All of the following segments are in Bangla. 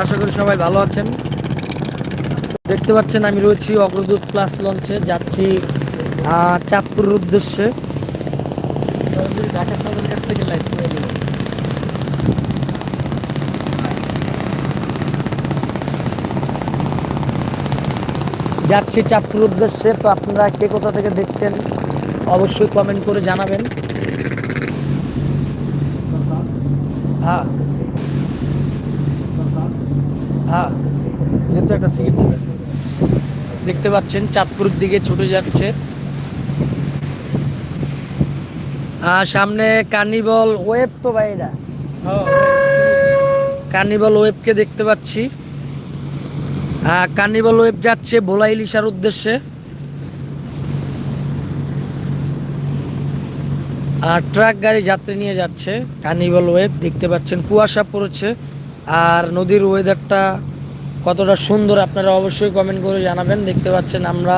আশা করি সবাই ভালো আছেন। দেখতে পাচ্ছেন আমি রয়েছি অগ্রদূত প্লাস লঞ্চে, যাচ্ছি চাঁদপুরের উদ্দেশ্যে। যাচ্ছি চাঁদপুর উদ্দেশ্যে, তো আপনারা কে কোথা থেকে দেখছেন অবশ্যই কমেন্ট করে জানাবেন। হ্যাঁ। হ্যাঁ যেহেতু একটা দেবেন দেখতে পাচ্ছেন চাঁদপুরের দিকে ছুটে যাচ্ছে। আর সামনে কার্নিভল ওয়েব তো ভাই এটা। কার্নিভল ওয়েবকে দেখতে পাচ্ছি। কার্নিভল ওয়েব যাচ্ছে ভোলা ইলিশার উদ্দেশ্যে। আর ট্রাক গাড়ি যাত্রী নিয়ে যাচ্ছে। কার্নিভল ওয়েব দেখতে পাচ্ছেন কুয়াশা পড়েছে। আর নদীর ওয়েদারটা কতটা সুন্দর আপনারা অবশ্যই কমেন্ট করে জানাবেন। দেখতে পাচ্ছেন আমরা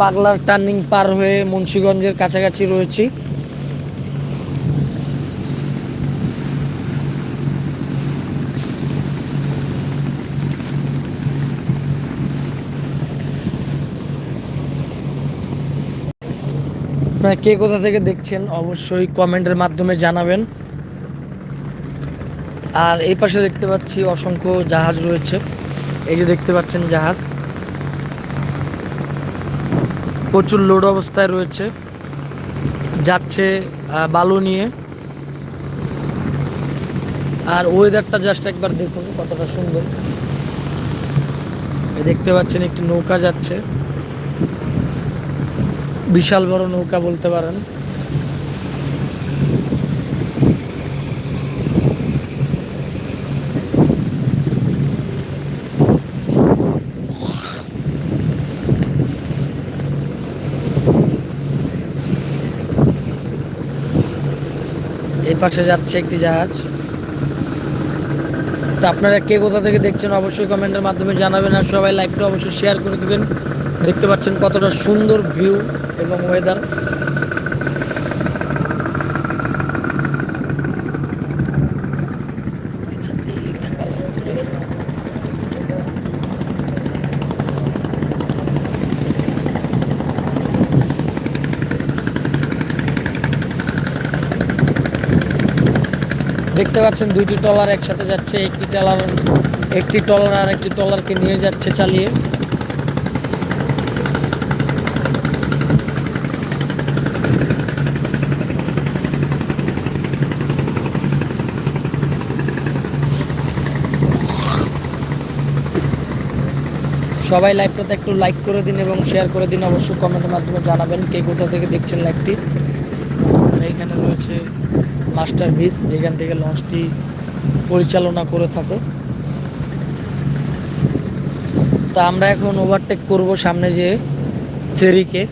পাগলার টার্নিং পার হয়ে মুন্সীগঞ্জের কাছাকাছি রয়েছি। কে কোথা থেকে দেখছেন অবশ্যই কমেন্টের মাধ্যমে জানাবেন। আর এই পাশে দেখতে পাচ্ছি অসংখ্য জাহাজ রয়েছে। এই যে দেখতে পাচ্ছেন জাহাজ। প্রচুর লোড অবস্থায় রয়েছে। যাচ্ছে বালু নিয়ে। আর ওয়েদারটা জাস্ট একবার দেখুন, কতটা সুন্দর। দেখতে পাচ্ছেন একটি নৌকা যাচ্ছে। বিশাল বড় নৌকা বলতে পারেন। পাশে যাচ্ছে একটি জাহাজ। তো আপনারা কে কোথা থেকে দেখছেন অবশ্যই কমেন্টের মাধ্যমে জানাবেন আর সবাই লাইভটা অবশ্যই শেয়ার করে দেবেন। দেখতে পাচ্ছেন কতটা সুন্দর ভিউ এবং ওয়েদার দেখতে পাচ্ছেন দুইটি টলার একসাথে যাচ্ছে, একটি টলার একটি টলার আর একটি টলারকে নিয়ে যাচ্ছে চালিয়ে। সবাই লাইভটাতে একটু লাইক করে দিন এবং শেয়ার করে দিন, অবশ্যই কমেন্টের মাধ্যমে জানাবেন কে কোথা থেকে দেখছেন লাইভটি আর এইখানে রয়েছে মাস্টার বিচ যেখান থেকে লঞ্চটি পরিচালনা করে থাকে। তা আমরা এখন ওভারটেক করব সামনে যে ফেরিকে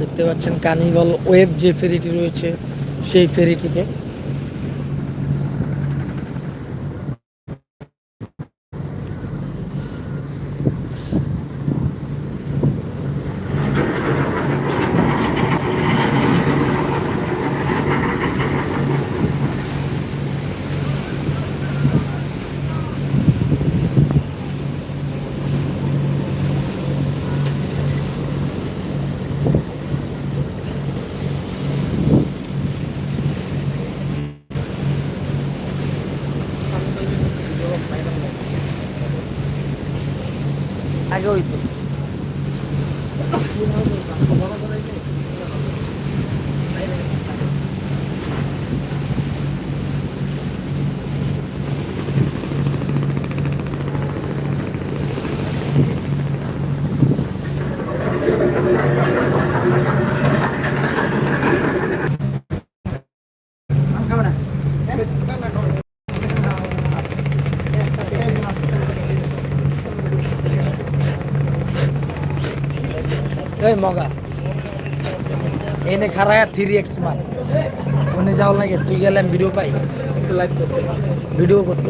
দেখতে পাচ্ছেন কানিগল ওয়েব যে ফেরিটি রয়েছে, সেই ফেরিটিকে আগে ওই তো এই মগা। এনে খারায়া থ্রি এক্স মার ওনে যাও লাগে তুই গেলে আমি ভিডিও পাই। তো লাইভ করতে ভিডিও করতে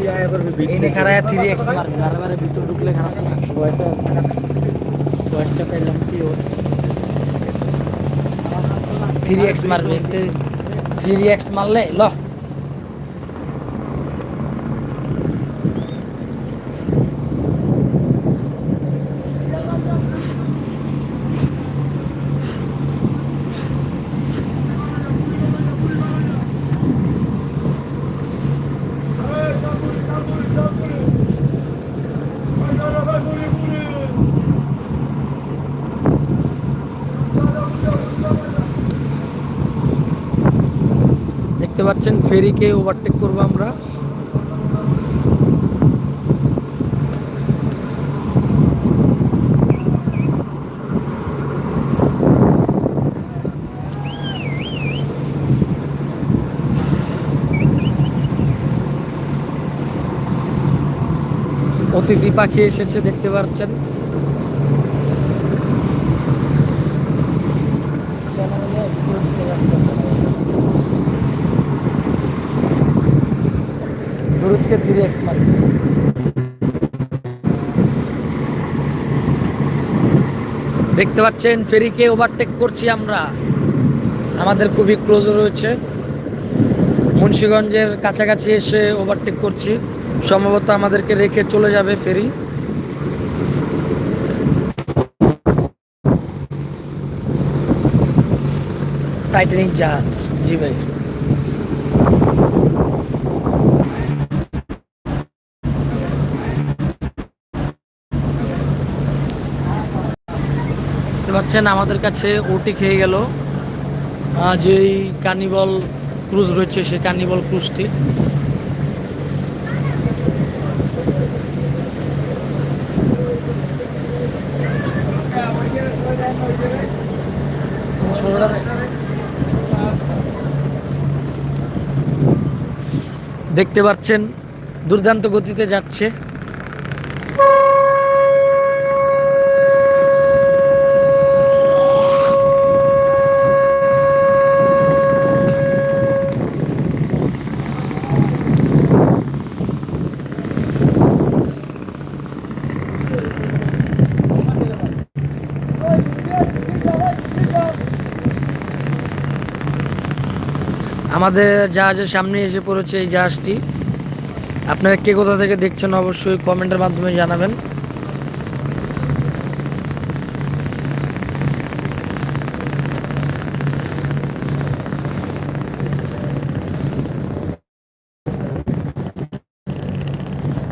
এনে খারায়া থ্রি এক্স মার বারে বারে ভিতর ঢুকলে খারাপ লাগে। বয়সটা বয়সটা পেলাম কি ওর? থ্রি এক্স মারবে থ্রি এক্স মারলে ল। পাচ্ছেন ফেরিকে ওভারটেক করব আমরা। অতিথি পাখি এসেছে দেখতে পাচ্ছেন। ধীরে এক্সপার্ট দেখতে পাচ্ছেন, ফেরিকে ওভারটেক করছি আমরা। আমাদের খুবই ক্লোজ রয়েছে। মুন্সীগঞ্জের কাছাকাছি এসে ওভারটেক করছি। সম্ভবত আমাদেরকে রেখে চলে যাবে ফেরি। টাইটানিক জাহাজ জি ভাই। পাচ্ছেন, আমাদের কাছে ওটি খেয়ে গেল। যেই কার্নিভল ক্রুজ রয়েছে, সেই কার্নিভল ক্রুজটি দেখতে পাচ্ছেন, দুর্দান্ত গতিতে যাচ্ছে। আমাদের জাহাজের সামনে এসে পড়েছে এই জাহাজটি। আপনারা কে কোথা থেকে দেখছেন অবশ্যই কমেন্টের মাধ্যমে জানাবেন।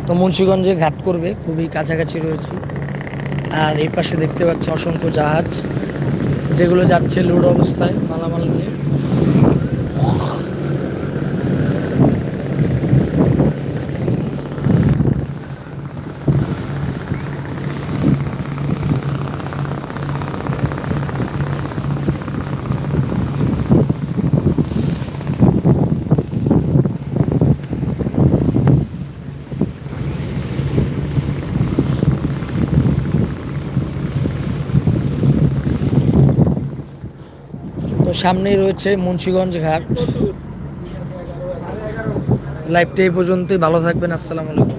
তো মুন্সীগঞ্জে ঘাট করবে, খুবই কাছাকাছি রয়েছে। আর এই পাশে দেখতে পাচ্ছি অসংখ্য জাহাজ, যেগুলো যাচ্ছে লোড অবস্থায়, মালামাল নিয়ে তো সামনেই রয়েছে মুন্সীগঞ্জ ঘাট। লাইভটা এই পর্যন্তই ভালো থাকবেন আসসালামু আলাইকুম।